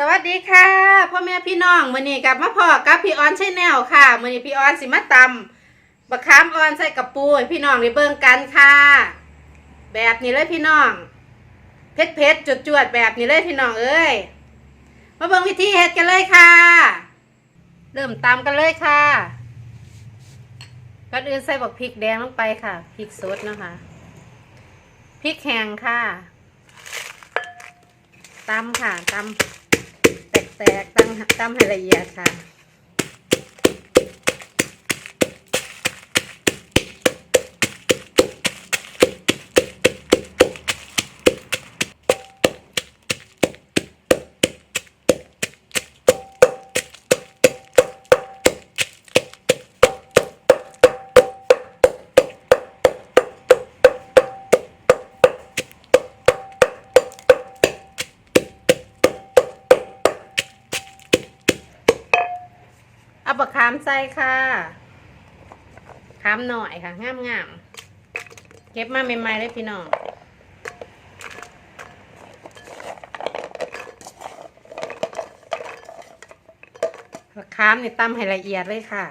สวัสดีค่ะพ่อแม่พี่น้องมื้อนี้กลับมาพอกับพี่ออนใช่แนวค่ะมื้อนี้พี่ออนสิมาตำบักขามออนใส่กับปูให้พี่น้องได้เบิ่งกันค่ะ แบบนี้เลยพี่น้องเผ็ดเผ็ดจุดจวดแบบนี้เลยพี่น้องเอ้ยมาเบิ่งวิธีเฮ็ดกันเลยค่ะ เริ่มตำกันเลยค่ะก่อนอื่นใส่บักพริกแดงลงไปค่ะพริกสดนะคะพริกแห้งค่ะตำค่ะตำ แตกตั้งตั้มให้ละเอียดค่ะ บะขามใส่ค่ะขามหน่อยค่ะงามงามเก็บมาใหม่ๆเลยพี่น้องบะขามนี่ตำให้ละเอียดเลยค่ะ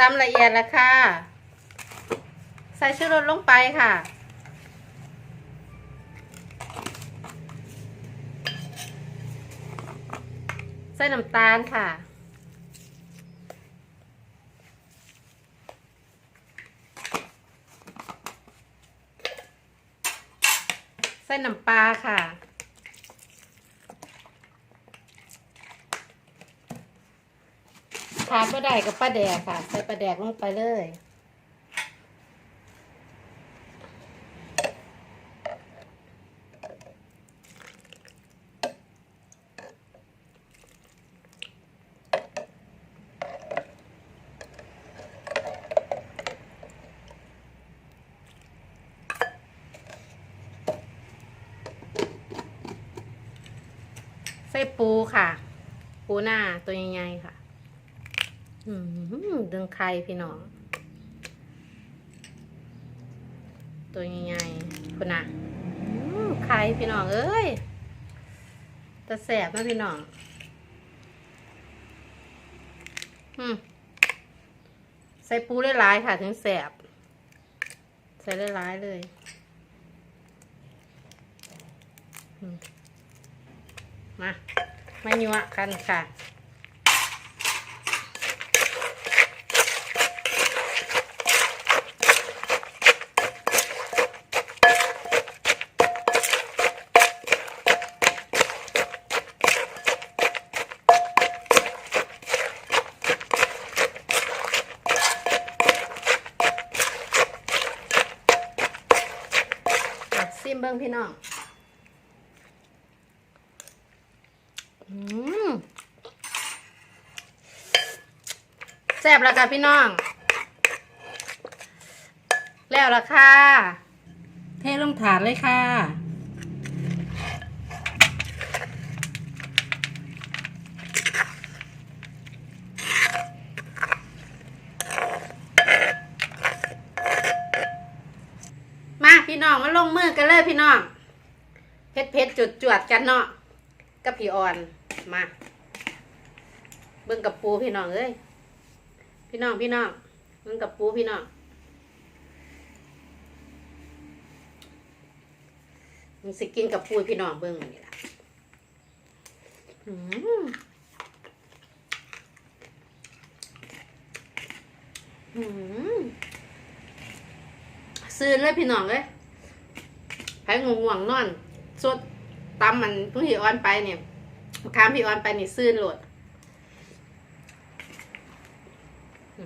ตำละเอียดแล้วค่ะ ใส่ชูรสลงไปค่ะใส่น้ำตาลค่ะใส่น้ำปลาค่ะ ขาดปลาได้กับปลาแดกค่ะ ใส่ปลาแดกลงไปเลยใส่ปูค่ะ ปูหน้าตัวใหญ่ๆค่ะ ดึงไข่พี่น้อง ตัวใหญ่ๆคุณน่ะไข่พี่น้องเอ้ยตะแสบนะพี่น้อง ใส่ปูได้หลายค่ะถึงแสบ ใส่ได้หลายเลยมาไม่ยัวกันค่ะ บิ้งพี่น้องอืมแซ่บแล้วค่ะพี่น้อง แล้วละค่ะ เทลงถาดเลยค่ะ พี่น้องมาลงมือกันเลยพี่น้องเพชรเพชรจุดจวดกันเนาะกับพี่ออนมาเบิ่งกับปูพี่น้องเอ้ยพี่น้องพี่น้องเบิ่งกับปูพี่น้องมึงสิกินกับปูพี่น้องเบิ่งนี่ล่ะอืมอืมซื้อเลยพี่น้องเลย ไผ่งงวงๆนอนสดตำมันเพิ่งพี่ออนไปเนี่ยมะขามพี่ออนไปนี่ซื้อโหลดอื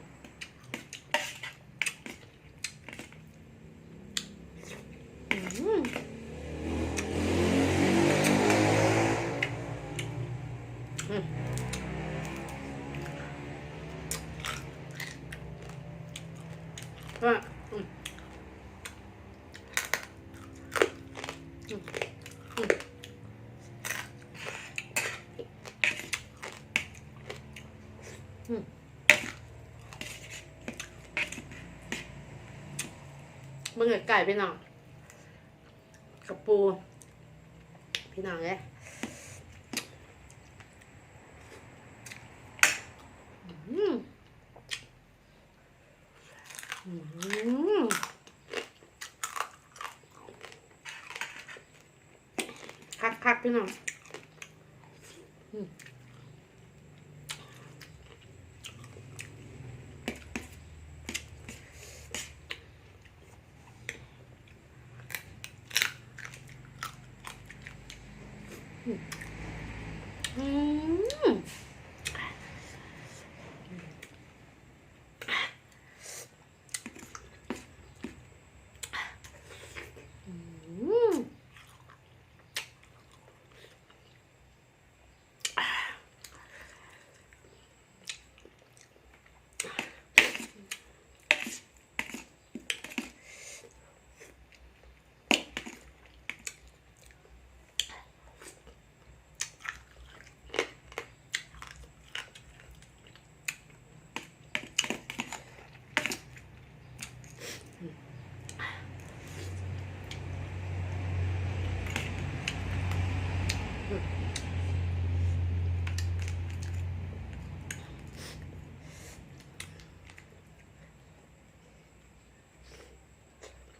มอืม ก็อืมอืมอืมอืมเมื่อ ไก่พี่น้องกับปู พี่น้องเลยคักคักพี่น้องอืมอืม อืม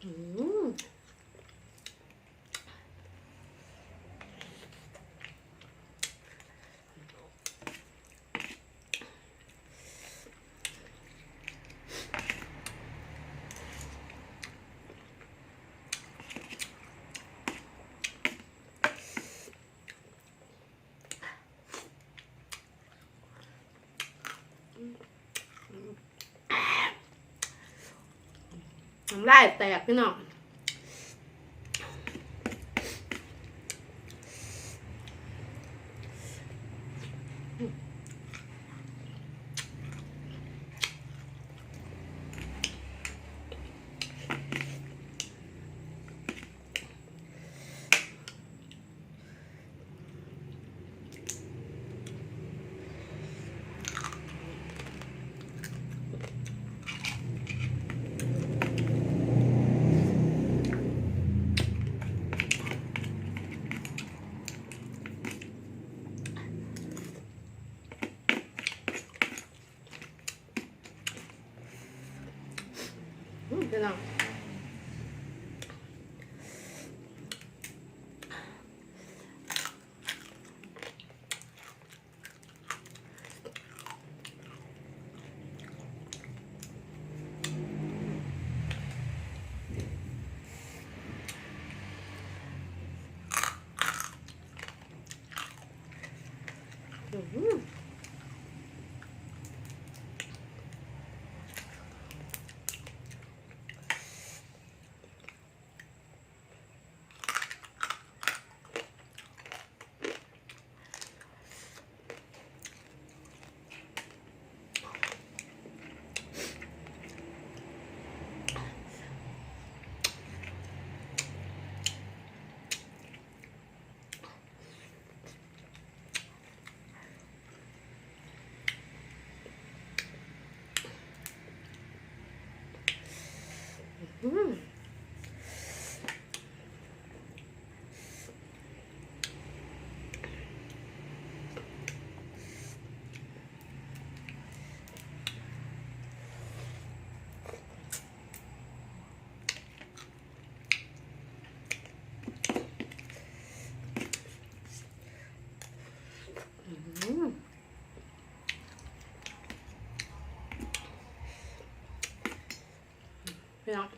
อื ไล่แตกพี่น้อง อืม อืมอืม พี่น้อง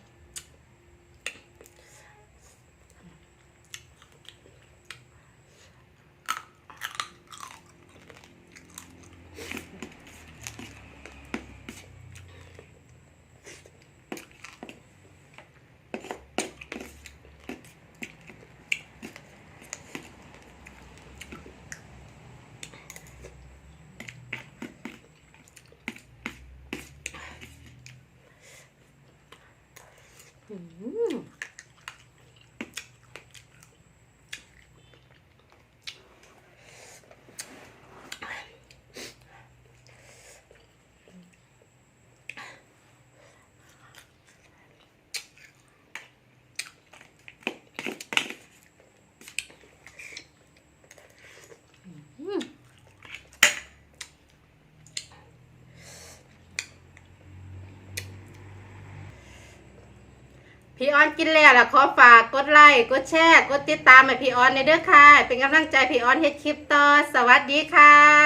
อ อืม พี่ออนกินแล้วล่ะขอฝากกดไลค์กดแชร์กดติดตามให้พี่ออนในเด้อค่ะ เป็นกำลังใจพี่ออนเฮ็ดคลิปต่อสวัสดีค่ะ